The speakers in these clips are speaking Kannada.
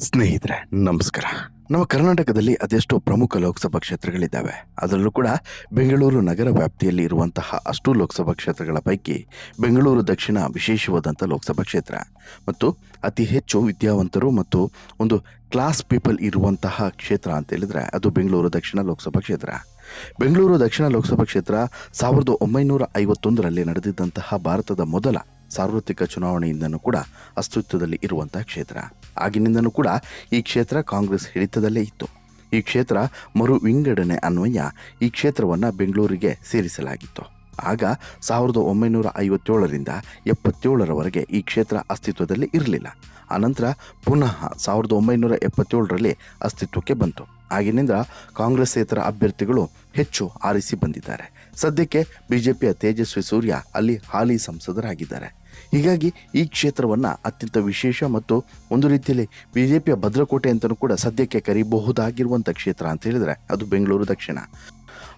ಸ್ನೇಹಿತರೆ, ನಮಸ್ಕಾರ. ನಮ್ಮ ಕರ್ನಾಟಕದಲ್ಲಿ ಅದೆಷ್ಟೋ ಪ್ರಮುಖ ಲೋಕಸಭಾ ಕ್ಷೇತ್ರಗಳಿದ್ದಾವೆ. ಅದರಲ್ಲೂ ಕೂಡ ಬೆಂಗಳೂರು ನಗರ ವ್ಯಾಪ್ತಿಯಲ್ಲಿ ಇರುವಂತಹ ಅಷ್ಟು ಲೋಕಸಭಾ ಕ್ಷೇತ್ರಗಳ ಪೈಕಿ ಬೆಂಗಳೂರು ದಕ್ಷಿಣ ವಿಶೇಷವಾದಂಥ ಲೋಕಸಭಾ ಕ್ಷೇತ್ರ. ಮತ್ತು ಅತಿ ಹೆಚ್ಚು ವಿದ್ಯಾವಂತರು ಮತ್ತು ಒಂದು ಕ್ಲಾಸ್ ಪೀಪಲ್ ಇರುವಂತಹ ಕ್ಷೇತ್ರ ಅಂತ ಹೇಳಿದರೆ ಅದು ಬೆಂಗಳೂರು ದಕ್ಷಿಣ ಲೋಕಸಭಾ ಕ್ಷೇತ್ರ. ಬೆಂಗಳೂರು ದಕ್ಷಿಣ ಲೋಕಸಭಾ ಕ್ಷೇತ್ರ ಸಾವಿರದ ಒಂಬೈನೂರ ಐವತ್ತೊಂದರಲ್ಲಿ ನಡೆದಿದ್ದಂತಹ ಭಾರತದ ಮೊದಲ ಸಾರ್ವತ್ರಿಕ ಚುನಾವಣೆಯಿಂದನೂ ಕೂಡ ಅಸ್ತಿತ್ವದಲ್ಲಿ ಇರುವಂತಹ ಕ್ಷೇತ್ರ. ಆಗಿನಿಂದನೂ ಕೂಡ ಈ ಕ್ಷೇತ್ರ ಕಾಂಗ್ರೆಸ್ ಹಿಡಿತದಲ್ಲೇ ಇತ್ತು. ಈ ಕ್ಷೇತ್ರ ಮರು ವಿಂಗಡಣೆ ಅನ್ವಯ ಈ ಕ್ಷೇತ್ರವನ್ನು ಬೆಂಗಳೂರಿಗೆ ಸೇರಿಸಲಾಗಿತ್ತು. ಆಗ ಸಾವಿರದ ಒಂಬೈನೂರ ಐವತ್ತೇಳರಿಂದ ಎಪ್ಪತ್ತೇಳರವರೆಗೆ ಈ ಕ್ಷೇತ್ರ ಅಸ್ತಿತ್ವದಲ್ಲಿ ಇರಲಿಲ್ಲ. ಆನಂತರ ಪುನಃ ಸಾವಿರದ ಒಂಬೈನೂರ ಎಪ್ಪತ್ತೇಳರಲ್ಲಿ ಅಸ್ತಿತ್ವಕ್ಕೆ ಬಂತು. ಆಗಿನಿಂದ ಕಾಂಗ್ರೆಸ್ಸೇತರ ಅಭ್ಯರ್ಥಿಗಳು ಹೆಚ್ಚು ಆರಿಸಿ ಬಂದಿದ್ದಾರೆ. ಸದ್ಯಕ್ಕೆ ಬಿಜೆಪಿಯ ತೇಜಸ್ವಿ ಸೂರ್ಯ ಅಲ್ಲಿ ಹಾಲಿ ಸಂಸದರಾಗಿದ್ದಾರೆ. ಹೀಗಾಗಿ ಈ ಕ್ಷೇತ್ರವನ್ನು ಅತ್ಯಂತ ವಿಶೇಷ ಮತ್ತು ಒಂದು ರೀತಿಯಲ್ಲಿ ಬಿಜೆಪಿಯ ಭದ್ರಕೋಟೆ ಅಂತಲೂ ಕೂಡ ಸದ್ಯಕ್ಕೆ ಕರೀಬಹುದಾಗಿರುವಂಥ ಕ್ಷೇತ್ರ ಅಂತ ಹೇಳಿದ್ರೆ ಅದು ಬೆಂಗಳೂರು ದಕ್ಷಿಣ.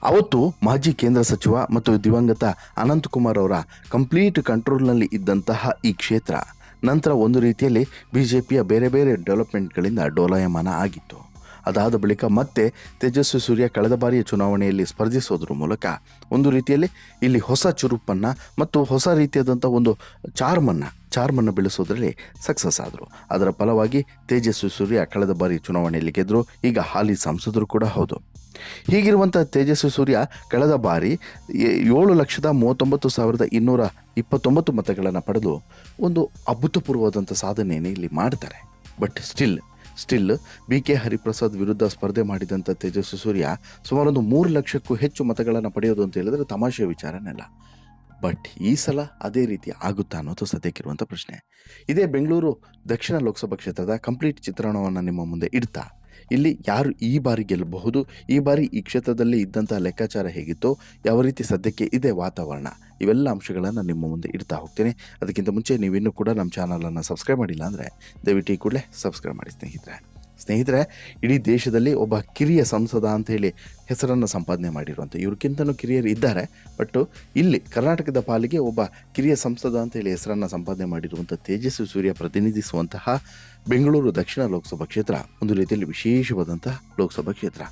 ಅವತ್ತು ಮಾಜಿ ಕೇಂದ್ರ ಸಚಿವ ಮತ್ತು ದಿವಂಗತ ಅನಂತಕುಮಾರ್ ಅವರ ಕಂಪ್ಲೀಟ್ ಕಂಟ್ರೋಲ್ನಲ್ಲಿ ಇದ್ದಂತಹ ಈ ಕ್ಷೇತ್ರ ನಂತರ ಒಂದು ರೀತಿಯಲ್ಲಿ ಬಿಜೆಪಿಯ ಬೇರೆ ಬೇರೆ ಡೆವಲಪ್ಮೆಂಟ್ಗಳಿಂದ ಡೋಲಾಯಮಾನ ಆಗಿತ್ತು. ಅದಾದ ಬಳಿಕ ಮತ್ತೆ ತೇಜಸ್ವಿ ಸೂರ್ಯ ಕಳೆದ ಬಾರಿಯ ಚುನಾವಣೆಯಲ್ಲಿ ಸ್ಪರ್ಧಿಸೋದ್ರ ಮೂಲಕ ಒಂದು ರೀತಿಯಲ್ಲಿ ಇಲ್ಲಿ ಹೊಸ ಚುರುಪನ್ನು ಮತ್ತು ಹೊಸ ರೀತಿಯಾದಂಥ ಒಂದು ಚಾರ್ಮನ್ನು ಚಾರ್ಮನ್ನು ಬೆಳೆಸೋದ್ರಲ್ಲಿ ಸಕ್ಸಸ್ ಆದರು. ಅದರ ಫಲವಾಗಿ ತೇಜಸ್ವಿ ಸೂರ್ಯ ಕಳೆದ ಬಾರಿ ಚುನಾವಣೆಯಲ್ಲಿ ಗೆದ್ದರು ಈಗ ಹಾಲಿ ಸಂಸದರು ಕೂಡ ಹೌದು. ಹೀಗಿರುವಂಥ ತೇಜಸ್ವಿ ಸೂರ್ಯ ಕಳೆದ ಬಾರಿ ಏಳು ಲಕ್ಷದ ಮೂವತ್ತೊಂಬತ್ತು ಸಾವಿರದ ಇನ್ನೂರ ಇಪ್ಪತ್ತೊಂಬತ್ತು ಮತಗಳನ್ನು ಪಡೆದು ಒಂದು ಅಭೂತಪೂರ್ವವಾದಂಥ ಸಾಧನೆಯನ್ನು ಇಲ್ಲಿ ಮಾಡ್ತಾರೆ. But still still B K Hariprasad ವಿರುದ್ಧ ಸ್ಪರ್ಧೆ ಮಾಡಿದಂಥ ತೇಜಸ್ವಿ ಸೂರ್ಯ ಸುಮಾರು ಒಂದು ಮೂರು ಲಕ್ಷಕ್ಕೂ ಹೆಚ್ಚು ಮತಗಳನ್ನು ಪಡೆಯೋದು ಅಂತ ಹೇಳಿದ್ರೆ ತಮಾಷೆಯ ವಿಚಾರನೆಲ್ಲ ಬಟ್ ಈ ಸಲ ಅದೇ ರೀತಿ ಆಗುತ್ತಾ ಅನ್ನೋದು ಸದ್ಯಕ್ಕಿರುವಂಥ ಪ್ರಶ್ನೆ. ಇದೇ ಬೆಂಗಳೂರು ದಕ್ಷಿಣ ಲೋಕಸಭಾ ಕ್ಷೇತ್ರದ ಕಂಪ್ಲೀಟ್ ಚಿತ್ರಣವನ್ನು ನಿಮ್ಮ ಮುಂದೆ ಇಡ್ತಾ ಇಲ್ಲಿ ಯಾರು ಈ ಬಾರಿ ಗೆಲ್ಲಬಹುದು? ಈ ಬಾರಿ ಈ ಕ್ಷೇತ್ರದಲ್ಲಿ ಇದ್ದಂಥ ಲೆಕ್ಕಾಚಾರ ಹೇಗಿತ್ತು? ಯಾವ ರೀತಿ ಸದ್ಯಕ್ಕೆ ಇದೆ ವಾತಾವರಣ? ಇವೆಲ್ಲ ಅಂಶಗಳನ್ನು ನಿಮ್ಮ ಮುಂದೆ ಇಡ್ತಾ ಹೋಗ್ತೀನಿ. ಅದಕ್ಕಿಂತ ಮುಂಚೆ ನೀವಿನ್ನೂ ಕೂಡ ನಮ್ಮ ಚಾನಲನ್ನು ಸಬ್ಸ್ಕ್ರೈಬ್ ಮಾಡಿಲ್ಲ ಅಂದರೆ ದಯವಿಟ್ಟು ಕೂಡಲೇ ಸಬ್ಸ್ಕ್ರೈಬ್ ಮಾಡಿ ಸ್ನೇಹಿತರೆ. ಸ್ನೇಹಿತರೆ, ಇಡೀ ದೇಶದಲ್ಲಿ ಒಬ್ಬ ಕಿರಿಯ ಸಂಸದ ಅಂತ ಹೇಳಿ ಹೆಸರನ್ನು ಸಂಪಾದನೆ ಮಾಡಿರುವಂಥ ಇವ್ರಿಗಿಂತನೂ ಕಿರಿಯರು ಇದ್ದಾರೆ ಬಟ್ಟು ಇಲ್ಲಿ ಕರ್ನಾಟಕದ ಪಾಲಿಗೆ ಒಬ್ಬ ಕಿರಿಯ ಸಂಸದ ಅಂತ ಹೇಳಿ ಹೆಸರನ್ನು ಸಂಪಾದನೆ ಮಾಡಿರುವಂಥ ತೇಜಸ್ವಿ ಸೂರ್ಯ ಪ್ರತಿನಿಧಿಸುವಂತಹ ಬೆಂಗಳೂರು ದಕ್ಷಿಣ ಲೋಕಸಭಾ ಕ್ಷೇತ್ರ. ಒಂದು ರೀತಿಯಲ್ಲಿ ವಿಶೇಷವಾದಂತಹ ಲೋಕಸಭಾ ಕ್ಷೇತ್ರ.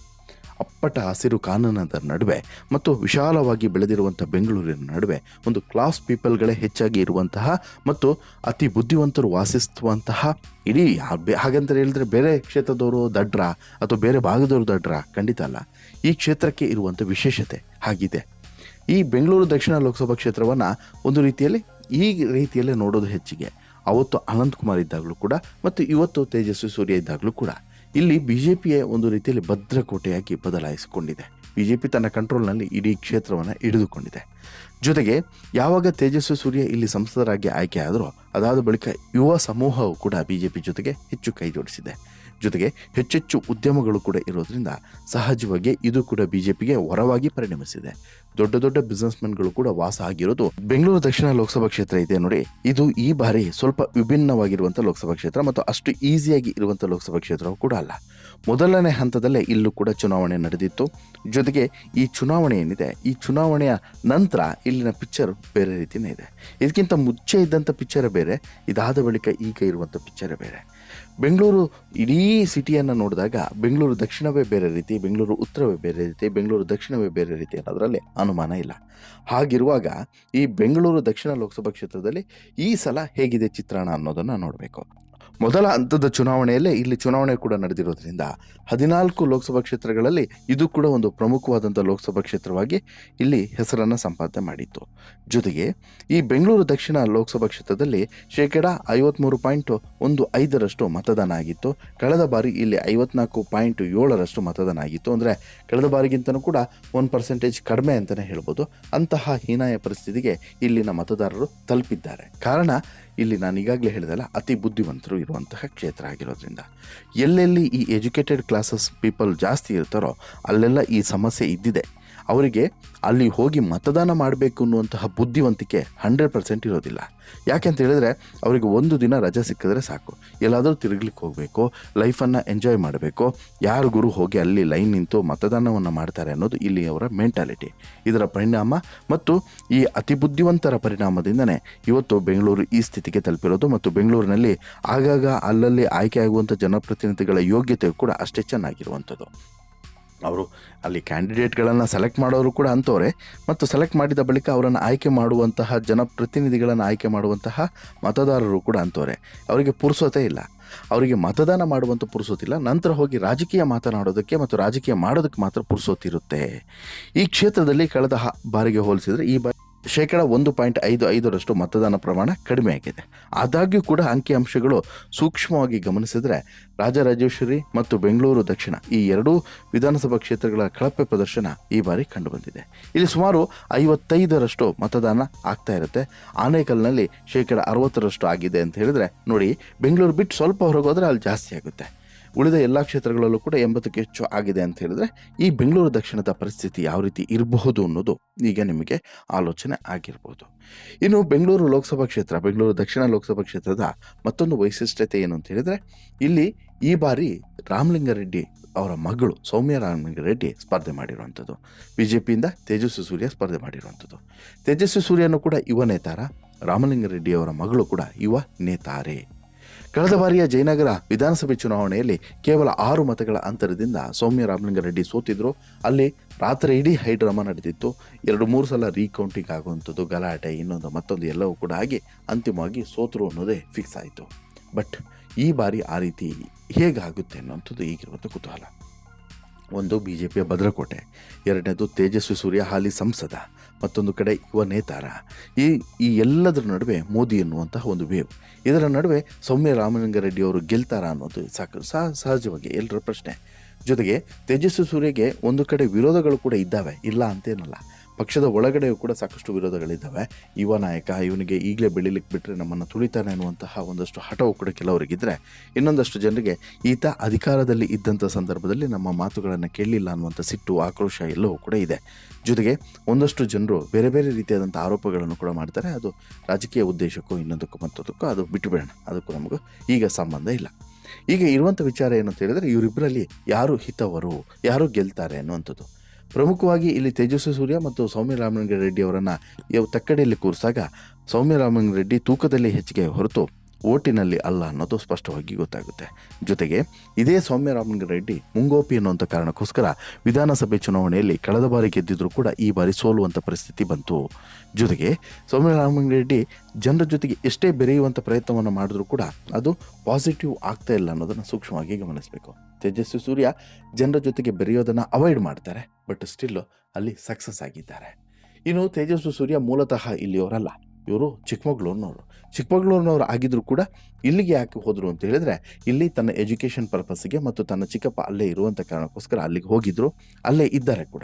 ಅಪ್ಪಟ ಹಸಿರು ಕಾನನದ ನಡುವೆ ಮತ್ತು ವಿಶಾಲವಾಗಿ ಬೆಳೆದಿರುವಂಥ ಬೆಂಗಳೂರಿನ ನಡುವೆ ಒಂದು ಕ್ಲಾಸ್ ಪೀಪಲ್ಗಳೇ ಹೆಚ್ಚಾಗಿ ಇರುವಂತಹ ಮತ್ತು ಅತಿ ಬುದ್ಧಿವಂತರು ವಾಸಿಸುವಂತಹ ಇಡೀ ಹಾಗೆಂತ ಹೇಳಿದ್ರೆ ಬೇರೆ ಕ್ಷೇತ್ರದವರು ದಡ್ರ ಅಥವಾ ಬೇರೆ ಭಾಗದವರು ದಡ್ರ ಖಂಡಿತ ಅಲ್ಲ. ಈ ಕ್ಷೇತ್ರಕ್ಕೆ ಇರುವಂಥ ವಿಶೇಷತೆ ಹಾಗಿದೆ. ಈ ಬೆಂಗಳೂರು ದಕ್ಷಿಣ ಲೋಕಸಭಾ ಕ್ಷೇತ್ರವನ್ನು ಒಂದು ರೀತಿಯಲ್ಲಿ ಈ ರೀತಿಯಲ್ಲೇ ನೋಡೋದು ಹೆಚ್ಚಿಗೆ. ಅವತ್ತು ಅನಂತಕುಮಾರ್ ಇದ್ದಾಗಲೂ ಕೂಡ ಮತ್ತು ಇವತ್ತು ತೇಜಸ್ವಿ ಸೂರ್ಯ ಇದ್ದಾಗಲೂ ಕೂಡ. ಇಲ್ಲಿ ಬಿಜೆಪಿಯ ಒಂದು ರೀತಿಯಲ್ಲಿ ಭದ್ರಕೋಟೆಯಾಗಿ ಬದಲಾಯಿಸಿಕೊಂಡಿದೆ. ಬಿಜೆಪಿ ತನ್ನ ಕಂಟ್ರೋಲ್ನಲ್ಲಿ ಇಡೀ ಕ್ಷೇತ್ರವನ್ನು ಹಿಡಿದುಕೊಂಡಿದೆ. ಜೊತೆಗೆ ಯಾವಾಗ ತೇಜಸ್ವಿ ಸೂರ್ಯ ಇಲ್ಲಿ ಸಂಸದರಾಗಿ ಆಯ್ಕೆಯಾದರೂ, ಅದಾದ ಬಳಿಕ ಯುವ ಸಮೂಹವು ಕೂಡ ಬಿಜೆಪಿ ಜೊತೆಗೆ ಹೆಚ್ಚು ಕೈ ಜೋಡಿಸಿದೆ. ಜೊತೆಗೆ ಹೆಚ್ಚೆಚ್ಚು ಉದ್ಯಮಗಳು ಕೂಡ ಇರೋದ್ರಿಂದ ಸಹಜವಾಗಿ ಇದು ಕೂಡ ಬಿಜೆಪಿಗೆ ಹೊರವಾಗಿ ಪರಿಣಮಿಸಿದೆ. ದೊಡ್ಡ ದೊಡ್ಡ ಬಿಸ್ನೆಸ್ಮನ್ಗಳು ಕೂಡ ವಾಸ ಆಗಿರೋದು ಬೆಂಗಳೂರು ದಕ್ಷಿಣ ಲೋಕಸಭಾ ಕ್ಷೇತ್ರ ಇದೆ ನೋಡಿ. ಇದು ಈ ಬಾರಿ ಸ್ವಲ್ಪ ವಿಭಿನ್ನವಾಗಿರುವಂಥ ಲೋಕಸಭಾ ಕ್ಷೇತ್ರ ಮತ್ತು ಅಷ್ಟು ಈಸಿಯಾಗಿ ಇರುವಂಥ ಲೋಕಸಭಾ ಕ್ಷೇತ್ರವೂ ಕೂಡ ಅಲ್ಲ. ಮೊದಲನೇ ಹಂತದಲ್ಲೇ ಇಲ್ಲೂ ಕೂಡ ಚುನಾವಣೆ ನಡೆದಿತ್ತು. ಜೊತೆಗೆ ಈ ಚುನಾವಣೆ ಏನಿದೆ? ಈ ಚುನಾವಣೆಯ ನಂತರ ಇಲ್ಲಿನ ಪಿಕ್ಚರ್ ಬೇರೆ ರೀತಿಯೇ ಇದೆ. ಇದಕ್ಕಿಂತ ಮುಂಚೆ ಇದ್ದಂಥ ಪಿಕ್ಚರ್ ಬೇರೆ. ಇದಾದ ಬಳಿಕ ಈಗ ಇರುವಂಥ ಪಿಕ್ಚರೇ ಬೇರೆ. ಬೆಂಗಳೂರು ಇಡೀ ಸಿಟಿಯನ್ನು ನೋಡಿದಾಗ ಬೆಂಗಳೂರು ದಕ್ಷಿಣವೇ ಬೇರೆ ರೀತಿ, ಬೆಂಗಳೂರು ಉತ್ತರವೇ ಬೇರೆ ರೀತಿ, ಬೆಂಗಳೂರು ದಕ್ಷಿಣವೇ ಬೇರೆ ರೀತಿ ಅನ್ನೋದರಲ್ಲಿ ಅನುಮಾನ ಇಲ್ಲ. ಹಾಗಿರುವಾಗ ಈ ಬೆಂಗಳೂರು ದಕ್ಷಿಣ ಲೋಕಸಭಾ ಕ್ಷೇತ್ರದಲ್ಲಿ ಈ ಸಲ ಹೇಗಿದೆ ಚಿತ್ರಣ ಅನ್ನೋದನ್ನು ನೋಡಬೇಕು. ಮೊದಲ ಹಂತದ ಚುನಾವಣೆಯಲ್ಲೇ ಇಲ್ಲಿ ಚುನಾವಣೆ ಕೂಡ ನಡೆದಿರೋದ್ರಿಂದ ಹದಿನಾಲ್ಕು ಲೋಕಸಭಾ ಕ್ಷೇತ್ರಗಳಲ್ಲಿ ಇದು ಕೂಡ ಒಂದು ಪ್ರಮುಖವಾದಂಥ ಲೋಕಸಭಾ ಕ್ಷೇತ್ರವಾಗಿ ಇಲ್ಲಿ ಹೆಸರನ್ನು ಸಂಪಾದನೆ ಮಾಡಿತ್ತು. ಜೊತೆಗೆ ಈ ಬೆಂಗಳೂರು ದಕ್ಷಿಣ ಲೋಕಸಭಾ ಕ್ಷೇತ್ರದಲ್ಲಿ ಶೇಕಡ ಐವತ್ತ್ಮೂರು ಪಾಯಿಂಟ್ ಒಂದು ಐದರಷ್ಟು ಮತದಾನ ಆಗಿತ್ತು. ಕಳೆದ ಬಾರಿ ಇಲ್ಲಿ ಐವತ್ನಾಲ್ಕು ಪಾಯಿಂಟ್ ಏಳರಷ್ಟು ಮತದಾನ ಆಗಿತ್ತು. ಅಂದರೆ ಕಳೆದ ಬಾರಿಗಿಂತನೂ ಕೂಡ ಒಂದು ಪರ್ಸೆಂಟೇಜ್ ಕಡಿಮೆ ಅಂತಲೇ ಹೇಳ್ಬೋದು. ಅಂತಹ ಹೀನಾಯ ಪರಿಸ್ಥಿತಿಗೆ ಇಲ್ಲಿನ ಮತದಾರರು ತಲುಪಿದ್ದಾರೆ. ಕಾರಣ ಇಲ್ಲಿ ನಾನು ಈಗಾಗಲೇ ಹೇಳಿದಲ್ಲ, ಅತಿ ಬುದ್ಧಿವಂತರು ಇರುವಂತಹ ಕ್ಷೇತ್ರ ಆಗಿರೋದ್ರಿಂದ. ಎಲ್ಲೆಲ್ಲಿ ಈ ಎಜುಕೇಟೆಡ್ ಕ್ಲಾಸಸ್ ಪೀಪಲ್ ಜಾಸ್ತಿ ಇರ್ತಾರೋ, ಅಲ್ಲೆಲ್ಲ ಈ ಸಮಸ್ಯೆ ಇದ್ದಿದೆ. ಅವರಿಗೆ ಅಲ್ಲಿ ಹೋಗಿ ಮತದಾನ ಮಾಡಬೇಕು ಅನ್ನುವಂತಹ ಬುದ್ಧಿವಂತಿಕೆ ಹಂಡ್ರೆಡ್ ಪರ್ಸೆಂಟ್ ಇರೋದಿಲ್ಲ. ಯಾಕೆಂತ ಹೇಳಿದ್ರೆ ಅವರಿಗೆ ಒಂದು ದಿನ ರಜೆ ಸಿಕ್ಕಿದ್ರೆ ಸಾಕು. ಎಲ್ಲಾದರೂ ತಿರುಗ್ಲಿಕ್ಕೆ ಹೋಗಬೇಕು ಲೈಫನ್ನು ಎಂಜಾಯ್ ಮಾಡಬೇಕು. ಯಾರು ಗುರು ಹೋಗಿ ಅಲ್ಲಿ ಲೈನ್ ನಿಂತು ಮತದಾನವನ್ನು ಮಾಡ್ತಾರೆ ಅನ್ನೋದು ಇಲ್ಲಿ ಅವರ ಮೆಂಟಾಲಿಟಿ ಇದರ ಪರಿಣಾಮ ಮತ್ತು ಈ ಅತಿ ಬುದ್ಧಿವಂತರ ಪರಿಣಾಮದಿಂದನೇ ಇವತ್ತು ಬೆಂಗಳೂರು ಈ ಸ್ಥಿತಿಗೆ ತಲುಪಿರೋದು ಮತ್ತು ಬೆಂಗಳೂರಿನಲ್ಲಿ ಆಗಾಗ ಅಲ್ಲಲ್ಲಿ ಆಯ್ಕೆಯಾಗುವಂಥ ಜನಪ್ರತಿನಿಧಿಗಳ ಯೋಗ್ಯತೆ ಕೂಡ ಅಷ್ಟೇ ಚೆನ್ನಾಗಿರುವಂಥದ್ದು. ಅವರು ಅಲ್ಲಿ ಕ್ಯಾಂಡಿಡೇಟ್ಗಳನ್ನು ಸೆಲೆಕ್ಟ್ ಮಾಡೋರು ಕೂಡ ಅಂಥವ್ರೆ ಮತ್ತು ಸೆಲೆಕ್ಟ್ ಮಾಡಿದ ಬಳಿಕ ಅವರನ್ನು ಆಯ್ಕೆ ಮಾಡುವಂತಹ ಜನಪ್ರತಿನಿಧಿಗಳನ್ನು ಆಯ್ಕೆ ಮಾಡುವಂತಹ ಮತದಾರರು ಕೂಡ ಅಂಥವ್ರೆ ಅವರಿಗೆ ಪುರುಸತೆ ಇಲ್ಲ. ಅವರಿಗೆ ಮತದಾನ ಮಾಡುವಂಥ ಪುರುಸೊತ್ತಿಲ್ಲ ನಂತರ ಹೋಗಿ ರಾಜಕೀಯ ಮಾತನಾಡೋದಕ್ಕೆ ಮತ್ತು ರಾಜಕೀಯ ಮಾಡೋದಕ್ಕೆ ಮಾತ್ರ ಪುರುಸೊತ್ತಿರುತ್ತೆ ಈ ಕ್ಷೇತ್ರದಲ್ಲಿ ಕಳೆದ ಬಾರಿಗೆ ಹೋಲಿಸಿದರೆ ಈ ಬಾರಿ ಶೇಕಡ ಒಂದು ಪಾಯಿಂಟ್ ಐದು ಐದರಷ್ಟು ಮತದಾನ ಪ್ರಮಾಣ ಕಡಿಮೆ ಆಗಿದೆ. ಆದಾಗ್ಯೂ ಕೂಡ ಅಂಕಿಅಂಶಗಳು ಸೂಕ್ಷ್ಮವಾಗಿ ಗಮನಿಸಿದರೆ ರಾಜರಾಜೇಶ್ವರಿ ಮತ್ತು ಬೆಂಗಳೂರು ದಕ್ಷಿಣ ಈ ಎರಡೂ ವಿಧಾನಸಭಾ ಕ್ಷೇತ್ರಗಳ ಕಳಪೆ ಪ್ರದರ್ಶನ ಈ ಬಾರಿ ಕಂಡುಬಂದಿದೆ. ಇಲ್ಲಿ ಸುಮಾರು ಐವತ್ತೈದರಷ್ಟು ಮತದಾನ ಆಗ್ತಾ ಇರುತ್ತೆ. ಆನೇಕಲ್ನಲ್ಲಿ ಶೇಕಡ ಅರವತ್ತರಷ್ಟು ಆಗಿದೆ ಅಂತ ಹೇಳಿದ್ರೆ ನೋಡಿ ಬೆಂಗಳೂರು ಬಿಟ್ಟು ಸ್ವಲ್ಪ ಹೊರಗೋದ್ರೆ ಅಲ್ಲಿ ಜಾಸ್ತಿ ಆಗುತ್ತೆ. ಉಳಿದ ಎಲ್ಲ ಕ್ಷೇತ್ರಗಳಲ್ಲೂ ಕೂಡ ಎಂಬತ್ತಕ್ಕೆ ಹೆಚ್ಚು ಆಗಿದೆ ಅಂತ ಹೇಳಿದ್ರೆ ಈ ಬೆಂಗಳೂರು ದಕ್ಷಿಣದ ಪರಿಸ್ಥಿತಿ ಯಾವ ರೀತಿ ಇರಬಹುದು ಅನ್ನೋದು ಈಗ ನಿಮಗೆ ಆಲೋಚನೆ ಆಗಿರ್ಬೋದು. ಇನ್ನು ಬೆಂಗಳೂರು ಲೋಕಸಭಾ ಕ್ಷೇತ್ರ, ಬೆಂಗಳೂರು ದಕ್ಷಿಣ ಲೋಕಸಭಾ ಕ್ಷೇತ್ರದ ಮತ್ತೊಂದು ವೈಶಿಷ್ಟ್ಯತೆ ಏನು ಅಂತ ಹೇಳಿದ್ರೆ ಇಲ್ಲಿ ಈ ಬಾರಿ ರಾಮಲಿಂಗಾರೆಡ್ಡಿ ಅವರ ಮಗಳು ಸೌಮ್ಯ ರಾಮಲಿಂಗಾರೆಡ್ಡಿ ಸ್ಪರ್ಧೆ ಮಾಡಿರುವಂಥದ್ದು. ಬಿ ಜೆ ಪಿಯಿಂದ ತೇಜಸ್ವಿ ಸೂರ್ಯ ಸ್ಪರ್ಧೆ ಮಾಡಿರುವಂಥದ್ದು. ತೇಜಸ್ವಿ ಸೂರ್ಯನು ಕೂಡ ಯುವ ನೇತಾರ, ರಾಮಲಿಂಗಾರೆಡ್ಡಿ ಅವರ ಮಗಳು ಕೂಡ ಯುವ ನೇತಾರೆ. ಕಳೆದ ಬಾರಿಯ ಜಯನಗರ ವಿಧಾನಸಭೆ ಚುನಾವಣೆಯಲ್ಲಿ ಕೇವಲ ಆರು ಮತಗಳ ಅಂತರದಿಂದ ಸೌಮ್ಯ ರಾಮಲಿಂಗಾರೆಡ್ಡಿ ಸೋತಿದ್ರು. ಅಲ್ಲಿ ರಾತ್ರಿ ಇಡೀ ಹೈಡ್ರಾಮಾ ನಡೆದಿತ್ತು. ಎರಡು ಮೂರು ಸಲ ರೀಕೌಂಟಿಂಗ್ ಆಗುವಂಥದ್ದು ಗಲಾಟೆ, ಇನ್ನೊಂದು ಮತ್ತೊಂದು ಎಲ್ಲವೂ ಕೂಡ ಆಗಿ ಅಂತಿಮವಾಗಿ ಸೋತರು ಅನ್ನೋದೇ ಫಿಕ್ಸ್ ಆಯಿತು. ಬಟ್ ಈ ಬಾರಿ ಆ ರೀತಿ ಹೇಗಾಗುತ್ತೆ ಅನ್ನುವಂಥದ್ದು ಈಗಿರುವಂಥ ಕುತೂಹಲ. ಒಂದು ಬಿ ಜೆ ಪಿಯ ಭದ್ರಕೋಟೆ, ಎರಡನೇದು ತೇಜಸ್ವಿ ಸೂರ್ಯ ಹಾಲಿ ಸಂಸದ, ಮತ್ತೊಂದು ಕಡೆ ಯುವ ನೇತಾರ. ಈ ಈ ಎಲ್ಲದರ ನಡುವೆ ಮೋದಿ ಎನ್ನುವಂತಹ ಒಂದು ವೇವ್. ಇದರ ನಡುವೆ ಸೌಮ್ಯ ರಾಮಲಿಂಗಾರೆಡ್ಡಿ ಅವರು ಗೆಲ್ತಾರ ಅನ್ನೋದು ಸಾಕು ಸಹ ಸಹಜವಾಗಿ ಎಲ್ಲರ ಪ್ರಶ್ನೆ. ಜೊತೆಗೆ ತೇಜಸ್ವಿ ಸೂರ್ಯಗೆ ಒಂದು ಕಡೆ ವಿರೋಧಗಳು ಕೂಡ ಇದ್ದಾವೆ, ಇಲ್ಲ ಅಂತೇನಲ್ಲ. ಪಕ್ಷದ ಒಳಗಡೆಯೂ ಕೂಡ ಸಾಕಷ್ಟು ವಿರೋಧಗಳಿದ್ದಾವೆ. ಯುವ ನಾಯಕ ಇವನಿಗೆ ಈಗಲೇ ಬೆಳಿಲಿಕ್ಕೆ ಬಿಟ್ಟರೆ ನಮ್ಮನ್ನು ತುಳಿತಾನೆ ಅನ್ನುವಂತಹ ಒಂದಷ್ಟು ಹಠವು ಕೂಡ ಕೆಲವರಿಗಿದ್ರೆ, ಇನ್ನೊಂದಷ್ಟು ಜನರಿಗೆ ಈತ ಅಧಿಕಾರದಲ್ಲಿ ಇದ್ದಂಥ ಸಂದರ್ಭದಲ್ಲಿ ನಮ್ಮ ಮಾತುಗಳನ್ನು ಕೇಳಲಿಲ್ಲ ಅನ್ನುವಂಥ ಸಿಟ್ಟು, ಆಕ್ರೋಶ ಎಲ್ಲವೂ ಕೂಡ ಇದೆ. ಜೊತೆಗೆ ಒಂದಷ್ಟು ಜನರು ಬೇರೆ ಬೇರೆ ರೀತಿಯಾದಂಥ ಆರೋಪಗಳನ್ನು ಕೂಡ ಮಾಡ್ತಾರೆ. ಅದು ರಾಜಕೀಯ ಉದ್ದೇಶಕ್ಕೂ ಇನ್ನೊಂದಕ್ಕೂ ಮತ್ತೊಂದಕ್ಕೂ ಅದು ಬಿಟ್ಟು ಬಿಡೋಣ. ಅದಕ್ಕೂ ನಮಗೂ ಈಗ ಸಂಬಂಧ ಇಲ್ಲ. ಈಗ ಇರುವಂಥ ವಿಚಾರ ಏನು ಅಂತ ಹೇಳಿದ್ರೆ, ಇವರಿಬ್ಬರಲ್ಲಿ ಯಾರು ಹಿತವರು, ಯಾರು ಗೆಲ್ತಾರೆ ಅನ್ನುವಂಥದ್ದು. ಪ್ರಮುಖವಾಗಿ ಇಲ್ಲಿ ತೇಜಸ್ವಿ ಸೂರ್ಯ ಮತ್ತು ಸೌಮ್ಯ ರಾಮಲಿಂಗಾರೆಡ್ಡಿ ಅವರನ್ನು ಈ ತಕ್ಕಡಿಯಲ್ಲಿ ಕೂರಿಸಾಗ ಸೌಮ್ಯ ರಾಮಲಿಂಗಾರೆಡ್ಡಿ ತೂಕದಲ್ಲಿ ಹೆಚ್ಚಿಗೆ ಹೊರತು ಓಟಿನಲ್ಲಿ ಅಲ್ಲ ಅನ್ನೋದು ಸ್ಪಷ್ಟವಾಗಿ ಗೊತ್ತಾಗುತ್ತೆ. ಜೊತೆಗೆ ಇದೇ ಸೌಮ್ಯ ರಾಮಲಿಂಗಾರೆಡ್ಡಿ ಮುಂಗೋಪಿ ಅನ್ನುವಂಥ ಕಾರಣಕ್ಕೋಸ್ಕರ ವಿಧಾನಸಭೆ ಚುನಾವಣೆಯಲ್ಲಿ ಕಳೆದ ಬಾರಿ ಗೆದ್ದಿದ್ರು ಕೂಡ ಈ ಬಾರಿ ಸೋಲುವಂಥ ಪರಿಸ್ಥಿತಿ ಬಂತು. ಜೊತೆಗೆ ಸೌಮ್ಯ ರಾಮಲಿಂಗಾರೆಡ್ಡಿ ಜನರ ಜೊತೆಗೆ ಎಷ್ಟೇ ಬೆರೆಯುವಂಥ ಪ್ರಯತ್ನವನ್ನು ಮಾಡಿದ್ರೂ ಕೂಡ ಅದು ಪಾಸಿಟಿವ್ ಆಗ್ತಾ ಇಲ್ಲ ಅನ್ನೋದನ್ನು ಸೂಕ್ಷ್ಮವಾಗಿ ಗಮನಿಸಬೇಕು. ತೇಜಸ್ವಿ ಸೂರ್ಯ ಜನರ ಜೊತೆಗೆ ಬೆರೆಯೋದನ್ನು ಅವಾಯ್ಡ್ ಮಾಡ್ತಾರೆ ಬಟ್ ಸ್ಟಿಲ್ ಅಲ್ಲಿ ಸಕ್ಸಸ್ ಆಗಿದ್ದಾರೆ. ಇನ್ನು ತೇಜಸ್ವಿ ಸೂರ್ಯ ಮೂಲತಃ ಇಲ್ಲಿಯವರಲ್ಲ. ಇವರು ಚಿಕ್ಕಮಗಳೂರಿನವರು. ಚಿಕ್ಕಮಗಳೂರಿನವರು ಆಗಿದ್ರು ಕೂಡ ಇಲ್ಲಿಗೆ ಯಾಕೆ ಹೋದರು ಅಂತ ಹೇಳಿದ್ರೆ, ಇಲ್ಲಿ ತನ್ನ ಎಜುಕೇಷನ್ ಪರ್ಪಸ್ಗೆ ಮತ್ತು ತನ್ನ ಚಿಕ್ಕಪ್ಪ ಅಲ್ಲೇ ಇರುವಂಥ ಕಾರಣಕ್ಕೋಸ್ಕರ ಅಲ್ಲಿಗೆ ಹೋಗಿದ್ರು. ಅಲ್ಲೇ ಇದ್ದಾರೆ ಕೂಡ.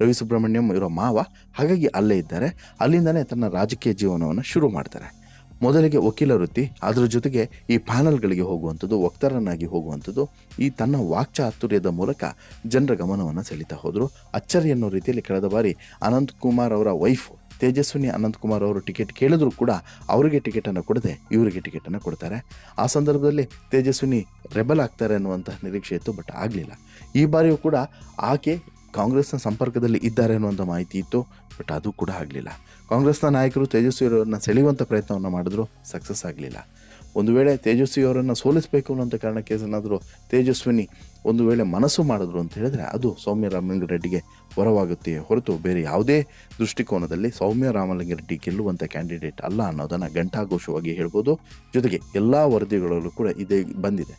ರವಿ ಸುಬ್ರಹ್ಮಣ್ಯಂ ಇವರ ಮಾವ ಹಾಗಾಗಿ ಅಲ್ಲೇ ಇದ್ದಾರೆ. ಅಲ್ಲಿಂದನೇ ತನ್ನ ರಾಜಕೀಯ ಜೀವನವನ್ನು ಶುರು ಮಾಡ್ತಾರೆ. ಮೊದಲಿಗೆ ವಕೀಲ ವೃತ್ತಿ, ಅದರ ಜೊತೆಗೆ ಈ ಪ್ಯಾನಲ್ಗಳಿಗೆ ಹೋಗುವಂಥದ್ದು, ವಕ್ತಾರನಾಗಿ ಹೋಗುವಂಥದ್ದು, ಈ ತನ್ನ ವಾಕ್ಚಾತುರ್ಯದ ಮೂಲಕ ಜನರ ಗಮನವನ್ನು ಸೆಳೀತಾ ಹೋದರು. ಅಚ್ಚರಿ ಅನ್ನೋ ರೀತಿಯಲ್ಲಿ ಕಳೆದ ಬಾರಿ ಅನಂತ್ ಕುಮಾರ್ ಅವರ ವೈಫ್ ತೇಜಸ್ವಿನಿ ಅನಂತಕುಮಾರ್ ಅವರು ಟಿಕೆಟ್ ಕೇಳಿದ್ರು ಕೂಡ ಅವರಿಗೆ ಟಿಕೆಟನ್ನು ಕೊಡದೆ ಇವರಿಗೆ ಟಿಕೆಟನ್ನು ಕೊಡ್ತಾರೆ. ಆ ಸಂದರ್ಭದಲ್ಲಿ ತೇಜಸ್ವಿನಿ ರೆಬಲ್ ಆಗ್ತಾರೆ ಅನ್ನುವಂತಹ ನಿರೀಕ್ಷೆ ಇತ್ತು, ಬಟ್ ಆಗಲಿಲ್ಲ. ಈ ಬಾರಿಯೂ ಕೂಡ ಆಕೆ ಕಾಂಗ್ರೆಸ್ನ ಸಂಪರ್ಕದಲ್ಲಿ ಇದ್ದಾರೆ ಅನ್ನುವಂಥ ಮಾಹಿತಿ ಇತ್ತು, ಬಟ್ ಅದು ಕೂಡ ಆಗಲಿಲ್ಲ. ಕಾಂಗ್ರೆಸ್ನ ನಾಯಕರು ತೇಜಸ್ವಿ ಅವರನ್ನು ಸೆಳೆಯುವಂಥ ಪ್ರಯತ್ನವನ್ನು ಮಾಡಿದ್ರು, ಸಕ್ಸಸ್ ಆಗಲಿಲ್ಲ. ಒಂದು ವೇಳೆ ತೇಜಸ್ವಿ ಅವರನ್ನು ಸೋಲಿಸಬೇಕು ಅನ್ನೋಂಥ ಕಾರಣಕ್ಕೆ ಏನಾದರೂ ತೇಜಸ್ವಿನಿ ಒಂದು ವೇಳೆ ಮನಸ್ಸು ಮಾಡಿದ್ರು ಅಂತ ಹೇಳಿದ್ರೆ ಅದು ಸೌಮ್ಯ ರಾಮಲಿಂಗಾರೆಡ್ಡಿಗೆ ಹೊರವಾಗುತ್ತೆ ಹೊರತು ಬೇರೆ ಯಾವುದೇ ದೃಷ್ಟಿಕೋನದಲ್ಲಿ ಸೌಮ್ಯ ರಾಮಲಿಂಗಾರೆಡ್ಡಿ ಗೆಲ್ಲುವಂಥ ಕ್ಯಾಂಡಿಡೇಟ್ ಅಲ್ಲ ಅನ್ನೋದನ್ನು ಘಂಟಾಘೋಷವಾಗಿ ಹೇಳ್ಬೋದು. ಜೊತೆಗೆ ಎಲ್ಲ ವರದಿಗಳಲ್ಲೂ ಕೂಡ ಇದೇ ಬಂದಿದೆ.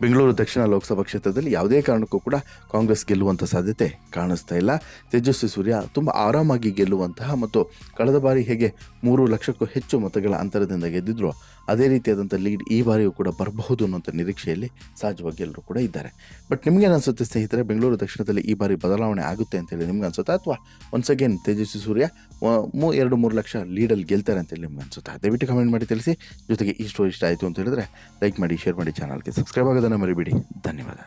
ಬೆಂಗಳೂರು ದಕ್ಷಿಣ ಲೋಕಸಭಾ ಕ್ಷೇತ್ರದಲ್ಲಿ ಯಾವುದೇ ಕಾರಣಕ್ಕೂ ಕೂಡ ಕಾಂಗ್ರೆಸ್ ಗೆಲ್ಲುವಂಥ ಸಾಧ್ಯತೆ ಕಾಣಿಸ್ತಾ ಇಲ್ಲ. ತೇಜಸ್ವಿ ಸೂರ್ಯ ತುಂಬ ಆರಾಮಾಗಿ ಗೆಲ್ಲುವಂತಹ ಮತ್ತು ಕಳೆದ ಬಾರಿ ಹೇಗೆ ಮೂರು ಲಕ್ಷಕ್ಕೂ ಹೆಚ್ಚು ಮತಗಳ ಅಂತರದಿಂದ ಗೆದ್ದಿದ್ರು ಅದೇ ರೀತಿಯಾದಂಥ ಲೀಡ್ ಈ ಬಾರಿಯೂ ಕೂಡ ಬರಬಹುದು ಅನ್ನೋಂಥ ನಿರೀಕ್ಷೆಯಲ್ಲಿ ಸಹಜವಾಗಿ ಎಲ್ಲರೂ ಕೂಡ ಇದ್ದಾರೆ. ಬಟ್ ನಿಮಗೆ ಅನಿಸುತ್ತೆ ಸ್ನೇಹಿತರೆ? ಬೆಂಗಳೂರು ದಕ್ಷಿಣದಲ್ಲಿ ಈ ಬಾರಿ ಬದಲಾವಣೆ ಆಗುತ್ತೆ ಅಂತೇಳಿ ನಿಮ್ಗೆ ಅನ್ಸುತ್ತಾ? ಅಥವಾ ಒನ್ಸ್ ಅಗೇನ್ ತೇಜಸ್ವಿ ಸೂರ್ಯ ಮೂ ಎರಡು ಮೂರು ಲಕ್ಷ ಲೀಡಲ್ಲಿ ಗೆಲ್ತಾರೆ ಅಂತೇಳಿ ನಿಮ್ಗೆ ಅನ್ಸುತ್ತಾ? ದಯವಿಟ್ಟು ಕಮೆಂಟ್ ಮಾಡಿ ತಿಳಿಸಿ. ಜೊತೆಗೆ ಈ ಸ್ಟೋರಿ ಇಷ್ಟ ಆಯಿತು ಅಂತ ಹೇಳಿದ್ರೆ ಲೈಕ್ ಮಾಡಿ ಶೇರ್ ಮಾಡಿ ಚಾನಲ್ಗೆ ಸಬ್ಸ್ಕ್ರೈಬ್ ಆಗೋದನ್ನು ಮರಿಬೇಡಿ. ಧನ್ಯವಾದ.